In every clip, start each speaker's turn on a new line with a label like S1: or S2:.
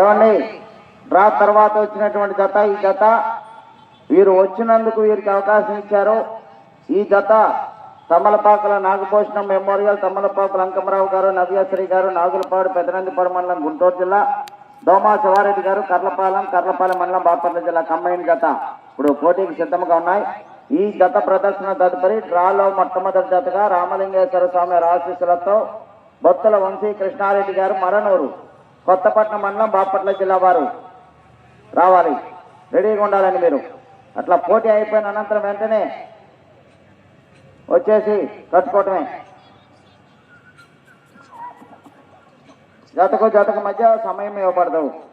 S1: ఏమండి? డ్రా తర్వాత వచ్చినటువంటి జత ఈ జత వీరు వచ్చినందుకు వీరికి అవకాశం ఇచ్చారు. ఈ జత తమలపాకల నాగభూషణం మెమోరియల్ తమలపాకుల అంకమరావు గారు నవ్యశ్రీ గారు నాగులపాడు పెదనందిపాడు మండలం గుంటూరు జిల్లా దోమా శివారెడ్డి గారు కర్లపాలెం కర్లపాలెం మండలం బాపట్ల జిల్లా కంబైన్ జత ఇప్పుడు పోటీకి సిద్ధంగా ఉన్నాయి. ఈ జత ప్రదర్శన తదుపరి డ్రాలో మొట్టమొదటి జతగా రామలింగేశ్వర స్వామి ఆశీస్సులతో భక్తుల వంశీ కృష్ణారెడ్డి గారు మరనూరు కొత్తపట్నం మండలం బాపట్ల జిల్లా వారు. రావాలి. రెడీగా ఉండాలని మీరు. అట్లా పోటీ అయిపోయిన అనంతరం వెంటనే వచ్చేసి కట్టుకోవటమే. జతకు జతకు మధ్య సమయం ఇవ్వబడదు.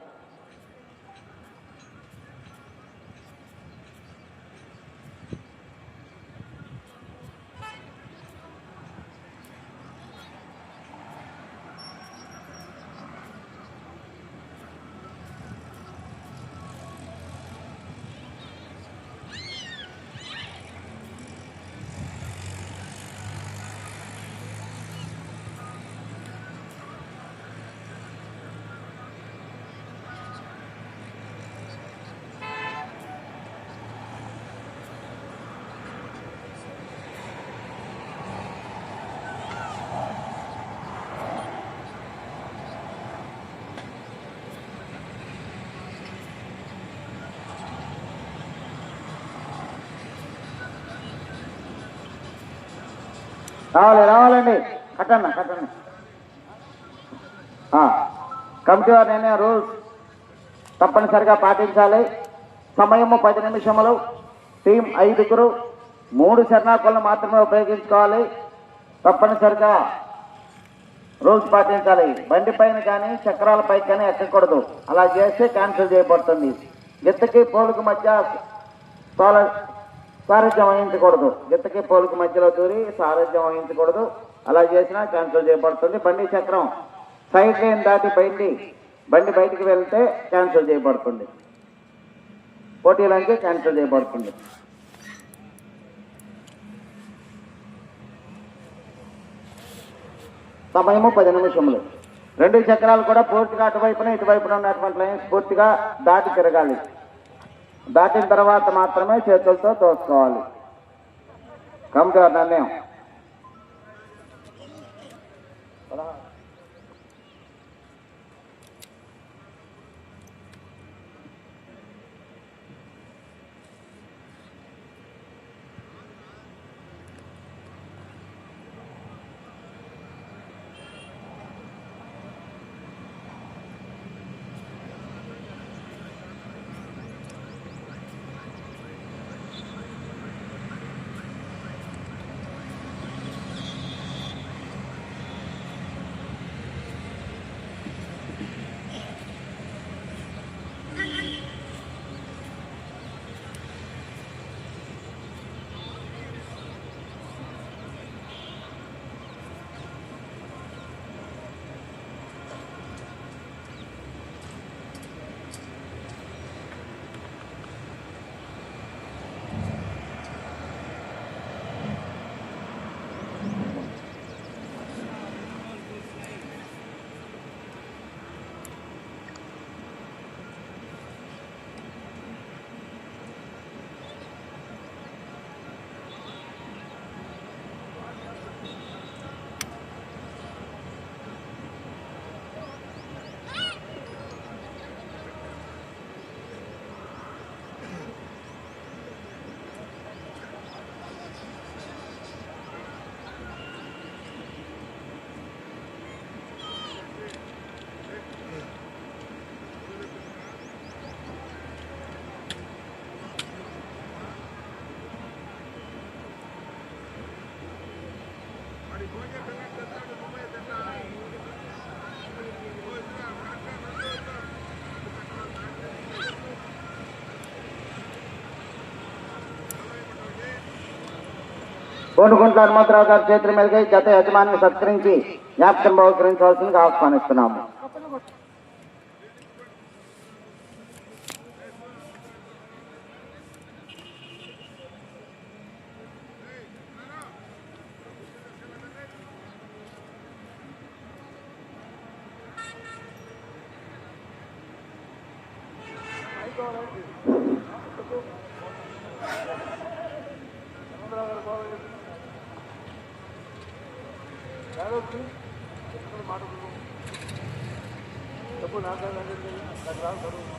S1: రావాలి రావాలండి. కట్టన్న కట్టన్న. కమిటీ వారి నిర్ణయం రూల్స్ తప్పనిసరిగా పాటించాలి. సమయము పది నిమిషములు. టీం ఐదుగురు మూడు శరణాకులను మాత్రమే ఉపయోగించుకోవాలి. తప్పనిసరిగా రూల్స్ పాటించాలి. బండి పైన కానీ చక్రాలపై కానీ ఎక్కకూడదు. అలా చేస్తే క్యాన్సిల్ చేయబడుతుంది. గిత్తకి పోలుకు మధ్య తోల సారథ్యం వహించకూడదు. గిత్తకి పోలికి మధ్యలో దూరి సారథ్యం వహించకూడదు. అలా చేసినా క్యాన్సిల్ చేయబడుతుంది బండి చక్రం సైడ్ లైన్ దాటి బండి బండి బయటికి వెళ్తే క్యాన్సిల్ చేయబడుతుంది పోటీలకి క్యాన్సిల్ చేయబడుతుంది సమయము పది నిమిషములు. రెండు చక్రాలు కూడా పూర్తిగా అటువైపున ఇటువైపున ఉన్నటువంటి లైన్స్ పూర్తిగా దాటి తిరగాలి. దాటిన తర్వాత మాత్రమే చేతులతో తోసుకోవాలి. కమిటీ వారి నిర్ణయం కోనుకుంట్ల హనుమంతరావు గారి చేతుల మీదుగా ఈ జత యజమానిని సత్కరించి జ్ఞాపకం నాకు ఆహ్వానిస్తున్నాము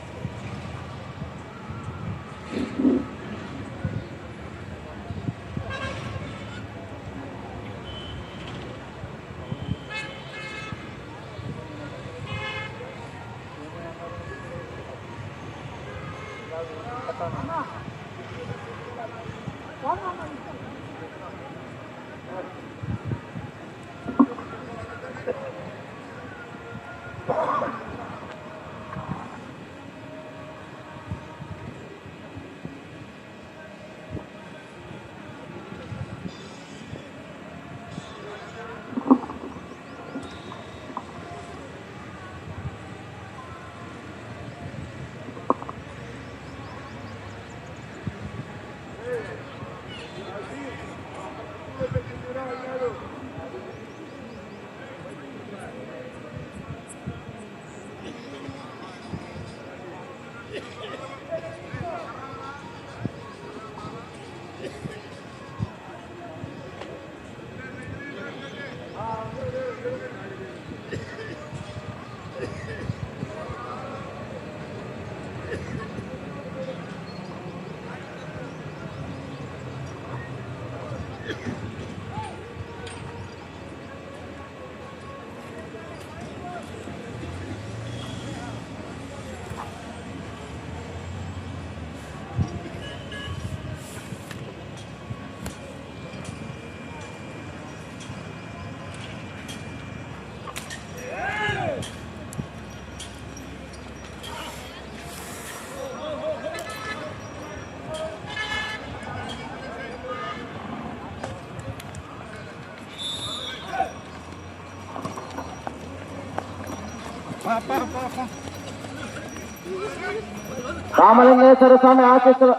S1: రామలింగేశ్వర స్వామి ఆశీస్సులు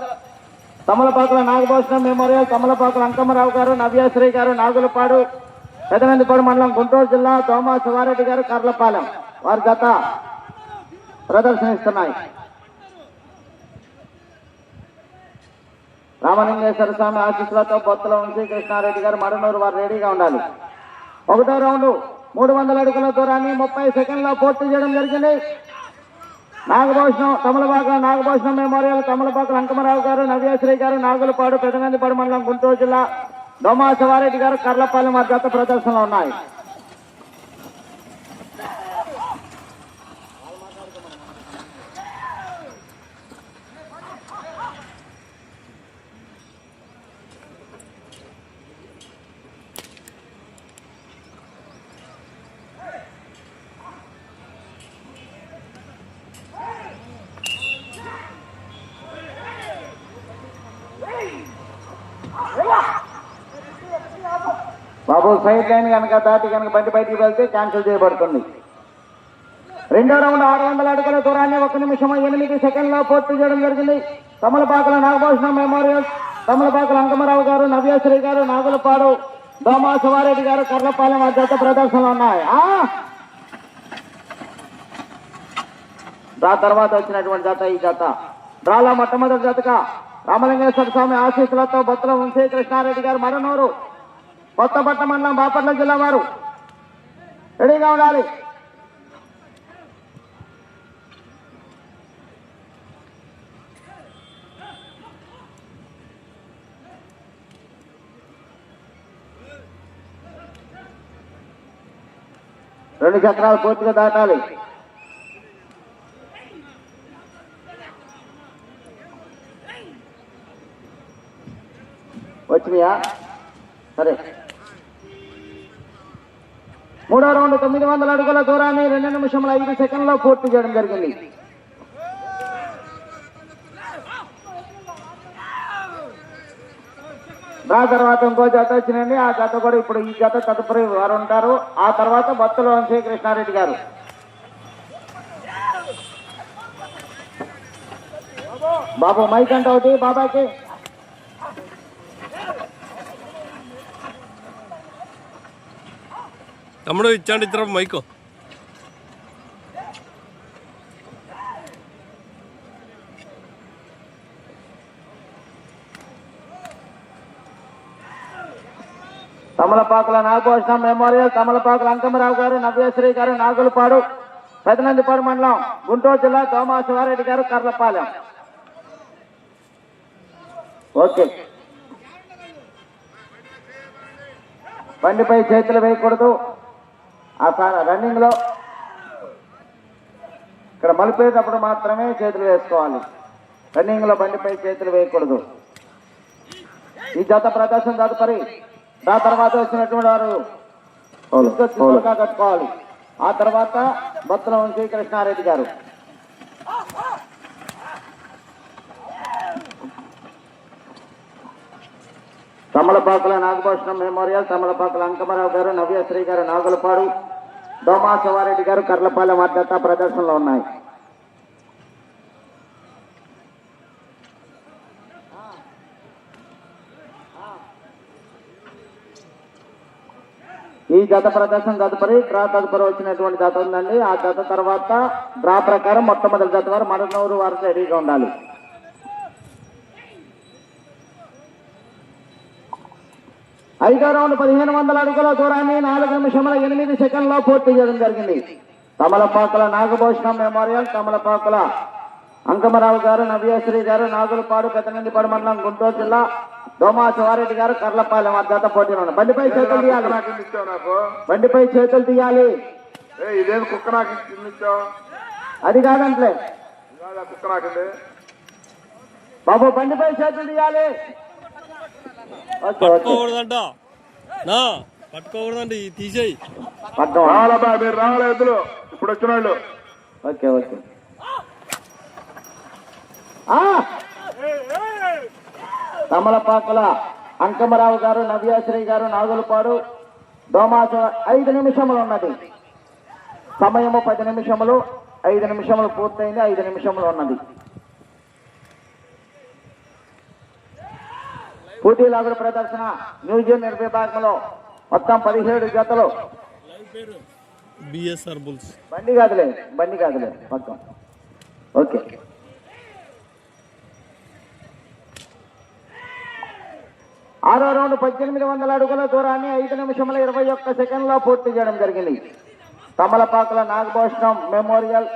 S1: తమలపాకుల నాగభూషణ మెమోరియల్ తమలపాకుల అంకమ్మరావు గారు నవ్యాశ్రీ గారు నాగులపాడు పెదనందిపాడు మండలం గుంటూరు జిల్లా దోమా శివారెడ్డి గారు కర్లపాలెం. వారి గత ప్రదర్శనిస్తున్నాయి. రామలింగేశ్వర స్వామి ఆశీస్సులతో బొత్తల వంశీ కృష్ణారెడ్డి గారు మడనూరు వారు రెడీగా ఉండాలి. ఒకటో రౌండ్ మూడు వందల అడుగుల దూరాన్ని ముప్పై సెకండ్లో పూర్తి చేయడం జరిగింది. నాగభూషణం తమలపాక నాగభూషణం మెమోరియల్ తమలపాక లంకమరావు గారు నవ్యాశ్రీ గారు నాగులపాడు పెదనందిపాడు మండలం గుంటూరు జిల్లా దోమా శివారెడ్డి గారు కర్లపాలెం వారి జత ప్రదర్శనలో ఉన్నాయి. సైడ్ లైన్ కనుక దాటి కనుక బండి బయటికి వెళ్తే క్యాన్సిల్ చేయబడుతుంది. రెండో రౌండ్ ఆరు వందల అడుగుల దూరాన్ని ఒక నిమిషం ఎనిమిది సెకండ్లో పూర్తి చేయడం జరిగింది. తమలపాకుల నాగభూషణ మెమోరియల్ తమలపాకల అంకమరావు గారు నవ్యాశ్రీ గారు నాగులపాడు దోమా శివారెడ్డి గారు కర్లపాలెం ఆ ప్రదర్శనలు ఉన్నాయి. ఆ! డ్రా తర్వాత వచ్చినటువంటి జత ఈ జత. డ్రాలో మొట్టమొదటి జతగా రామలింగేశ్వర స్వామి ఆశీస్సులతో బొత్తల వంశీ కృష్ణారెడ్డి గారు మరణూరు. కొత్తపట్నం మండలం బాపట్ల జిల్లా వారు. రెడీగా ఉండాలి. రెండు చక్రాలు పూర్తిగా దాటాలి. వచ్చినాయా? సరే. మూడో రౌండ్ తొమ్మిది వందల అడుగుల దూరాన్ని రెండు నిమిషముల ఐదు సెకండ్లో పూర్తి చేయడం జరిగింది. ఆ తర్వాత ఇంకో జత వచ్చినండి ఆ జత కూడా ఇప్పుడు ఈ జత తదుపరి వారు ఉంటారు. ఆ తర్వాత బత్తుల శ్రీకృష్ణారెడ్డి గారు. బాబు మైక్ అంటే ఒకటి. బాబాకి.
S2: తమ్ముడు ఇచ్చాడు ఇద్దరు మైకు.
S1: తమలపాకుల నాగభూషణ మెమోరియల్ తమలపాకుల అంకమరావు గారు నవ్యశ్రీ గారు నాగులపాడు పెదనందిపాడు మండలం గుంటూరు జిల్లా దోమా శివారెడ్డి గారు కర్లపాలెం ఓకే. బండిపై చేతులు వేయకూడదు. ఆ రన్నింగ్లో ఇక్కడ మలిపేటప్పుడు మాత్రమే చేతులు వేసుకోవాలి. రన్నింగ్లో బండిపై చేతులు వేయకూడదు. ఈ జత ప్రదర్శన తదుపరి ఆ తర్వాత వచ్చినటువంటి వారు కట్టుకోవాలి. ఆ తర్వాత బొత్తల వంశీ కృష్ణారెడ్డి గారు. తమలపాకుల నాగభూషణం మెమోరియల్ తమలపాకుల అంకమరావు గారు నవ్యశ్రీ గారు నాగులపాడు దోమాసవారెడ్డి గారు కర్లపాలెం మద్దత ప్రదర్శనలో ఉన్నాయి. ఈ జత ప్రదర్శన తదుపరి డ్రా తదుపరి వచ్చినటువంటి జత ఉందండి. ఆ జత తర్వాత డ్రా ప్రకారం మొట్టమొదటి జత వారు మరొకరు వారు రెడీగా ఉండాలి. ఐదో రౌండ్ పదిహేను వందల అడుగుల దూరాన్ని నాలుగు నిమిషముల ఎనిమిది సెకండ్లో పూర్తి చేయడం జరిగింది. తమలపాకుల నాగభూషణం మెమోరియల్ తమలపాకుల అంకమరావు గారు నవ్యశ్రీ గారు నాగులపాడు పెద్దనందిపాడు మండలం గుంటూరు జిల్లా దోమా శివారెడ్డి గారు కర్లపాలెం అద్దత పోటీలో. బండిపై చేతులు తీయాలి. బండిపై చేతులు తీయాలి.
S3: ఇదేం కుక్క నాకు
S1: అది కాదంట్లే.
S3: కుక్క
S1: బాబు బండిపై చేతులు తీయాలి.
S2: పట్టుకోకూడదంట. నా పట్టుకోకూడదండి తీసేయి.
S1: పడ్డం
S3: రావాలబ్బా మీరు రావాలి ఎద్దులు? ఇప్పుడు వచ్చిన వాళ్ళు.
S1: Okay okay. ఆ! తమలపాకుల అంకమరావు గారు నవ్యాశ్రీ గారు నాగులపాడు దోమాస ఐదు నిమిషములు ఉన్నది. సమయము పది నిమిషములు ఐదు నిమిషములు పూర్తయింది ఐదు నిమిషములు ఉన్నది. పోటీలాగుడు ప్రదర్శన న్యూ జూనియర్ విభాగంలో మొత్తం పదిహేడు జతలు.
S2: BSR bulls.
S1: బండి కాదులే బండి కాదులే పక్కన ఓకే. ఆరో రౌండ్ పద్దెనిమిది వందల అడుగుల దూరాన్ని ఐదు నిమిషముల ఇరవై ఒక్క సెకండ్లో పూర్తి చేయడం జరిగింది. తమలపాకుల నాగభూషణం మెమోరియల్.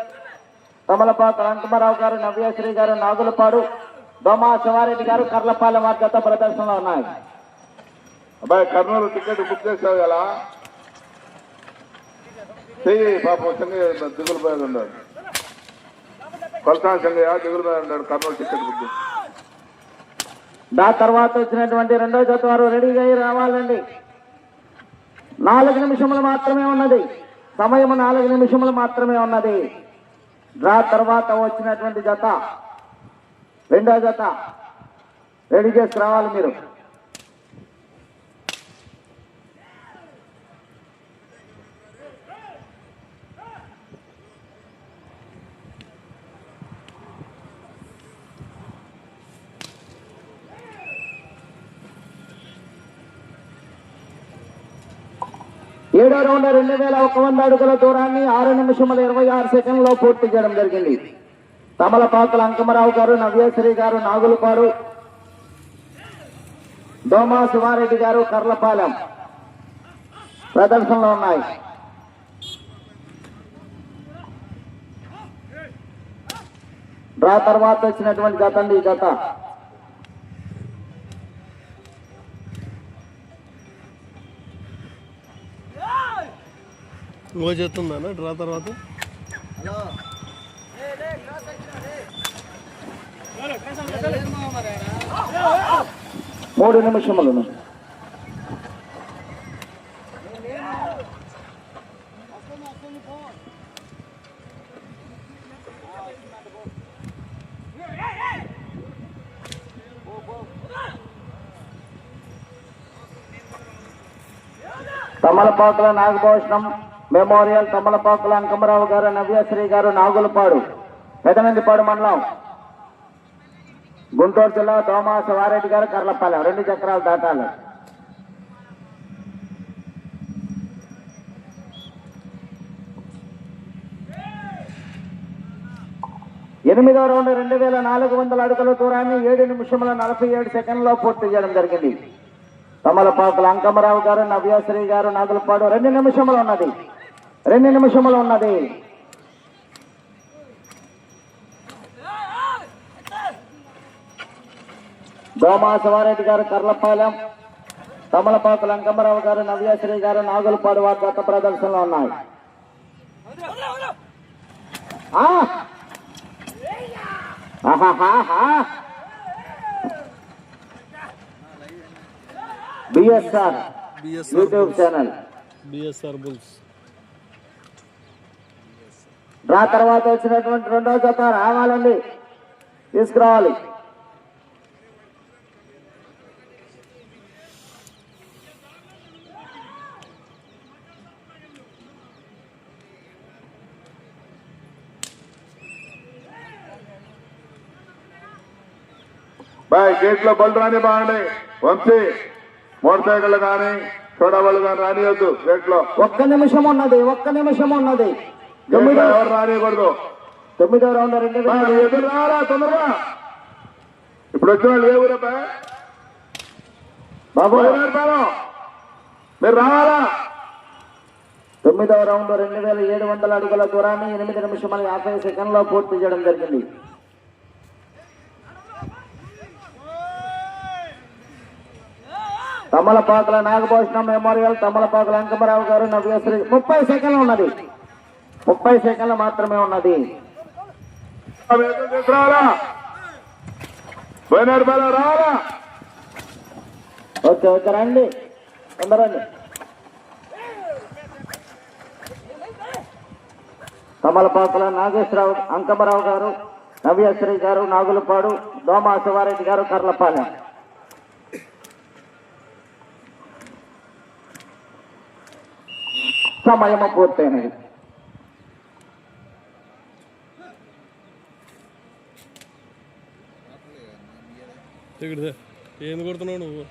S1: తమలపాకుల అంకమరావు గారు నవ్యశ్రీ గారు నాగులపాడు. దోమా శివారెడ్డి గారు కర్లపాలెం మద్దత ప్రదర్శనలో ఉన్నాయి.
S3: అబ్బాయి కర్నూలు టికెట్ బుక్ చేసావు కదా చెయ్యి పాపం చెంగయ్య దిగులు మీద ఉన్నాడు. కొలసాని చెంగయ్య దిగులు మీద ఉన్నాడు కర్నూలు టికెట్ బుక్
S1: దా తర్వాత వచ్చినటువంటి రెండో జత వారు రెడీగా రావాలండి. నాలుగు నిమిషములు మాత్రమే ఉన్నది. సమయం నాలుగు నిమిషములు మాత్రమే ఉన్నది. డ్రా తర్వాత వచ్చినటువంటి జత. రెండో జత. రెడీ చేసి రావాలి మీరు. ఏడో రౌండ్ రెండు వేల ఒక వంద అడుగుల దూరాన్ని ఆరు నిమిషముల ఇరవై ఆరు సెకండ్లో పూర్తి చేయడం జరిగింది. తమలపాకుల అంకమరావు గారు నవ్యేశ్వరి గారు నాగులపాడు దోమా శివారెడ్డి గారు కర్లపాలెం ప్రదర్శనలో ఉన్నాయి. డ్రా తర్వాత వచ్చినటువంటి జత అండి ఈ జత
S2: ఇంకో చేస్తుందా డ్రా తర్వాత?
S1: మూడు నిమిషములు. తమలపాకుల నాగభూషణం మెమోరియల్ తమలపాకుల అంకమరావు గారు నవ్యశ్రీ గారు నాగులపాడు పెదనందిపాడు మండలం. గుంటూరు జిల్లా దోమా శివారెడ్డి గారు కర్లపాలెం రెండు చక్రాలు దాటాలి. ఎనిమిదో రౌండ్ రెండు వేల నాలుగు వందల అడుగుల దూరాన్ని ఏడు నిమిషముల నలభై ఏడు సెకండ్లో పూర్తి చేయడం జరిగింది. తమలపాకుల అంకమరావు గారు నవ్యాశ్రీ గారు నాగులపాడు రెండు నిమిషములు ఉన్నది. రెండు నిమిషములు ఉన్నది. దోమా శివారెడ్డి గారు కర్లపాలెం తమలపాకుల అంకమరావు గారు నవ్యశ్రీ గారు నాగులపాడు వారి గత ప్రదర్శనలో ఉన్నాయి! BSR
S2: BSR
S1: YouTube channel.
S2: BSR bulls.
S1: Draw తర్వాత వచ్చినటువంటి రెండో జత రావాలండి. తీసుకురావాలి.
S3: బాయ్ గేట్లో బళ్ళు రాని బాగుండే వంశీ మోటార్ సైకిల్ కానీ చూడవాళ్ళు కానీ రానియొద్దు గేట్లో
S1: ఒక్క నిమిషం ఉన్నది ఒక్క నిమిషం ఉన్నది. తొమ్మిదో
S3: ఎవరు రానియకూడదు.
S1: తొమ్మిదో రౌండ్ రెండు
S3: ఎదురు రావాలా తొందరగా. ఇప్పుడు వచ్చిన వాళ్ళు ఏ ఊరపా
S1: బాబు.
S3: మీరు రావాలా
S1: తొమ్మిదవ రౌండ్ రెండు వేల ఏడు వందల అడుగుల దూరాన్ని ఎనిమిది నిమిషముల యాభై సెకండ్లో పూర్తి చేయడం జరిగింది. తమలపాకుల నాగభూషణం మెమోరియల్ తమలపాకుల అంకమరావు గారు నవ్యశ్రీ ముప్పై సెకండ్లు ఉన్నది. ముప్పై సెకండ్లు మాత్రమే ఉన్నది. ఓకే ఓకే రండి. తొందరండి తమలపాకుల నాగేశ్వరరావు అంకమరావు గారు నవ్యశ్రీ గారు నాగులపాడు దోమా శివారెడ్డి గారు కర్లపాలెం. సమయము పూర్తయినది
S2: ఇక్కడ ఏంది కొడుతున్నావు నువ్వు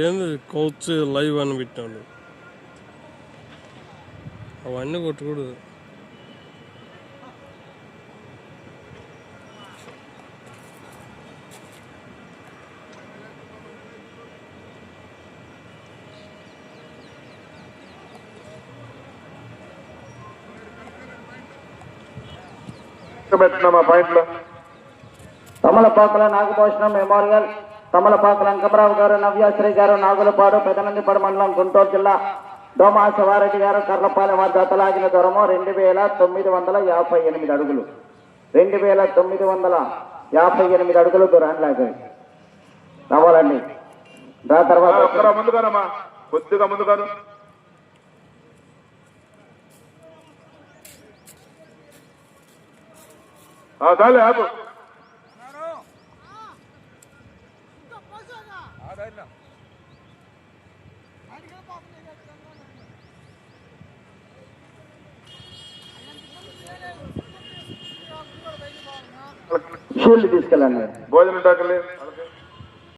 S2: ఏంది కోచ్ లైవ్ అని పెట్టాడు అవన్నీ కొట్టకూడదు
S3: పెట్టినా ఆ పాయింట్లో.
S1: తమలపాకుల నాగభూషణం మెమోరియల్ తమలపాకుల అంకమరావు గారు నవ్యాశ్రీ గారు నాగులపాడు పెదనందిపాడు మండలం గుంటూరు జిల్లా దోమా శివారెడ్డి గారు కర్లపాలెం వద్ద జతలాగిన దూరము రెండు వేల తొమ్మిది వందల యాభై ఎనిమిది అడుగులు. రెండు వేల తొమ్మిది వందల యాభై ఎనిమిది అడుగులు దూరాన్ని లాగాయి. రావాలండి. దాని తర్వాత
S3: ముందుగానమ్మా. కొద్దిగా ముందుగాను. చాలే ఆపు.
S1: షీల్డ్ తీసుకెళ్ళండి.
S3: భోజనం డాకలే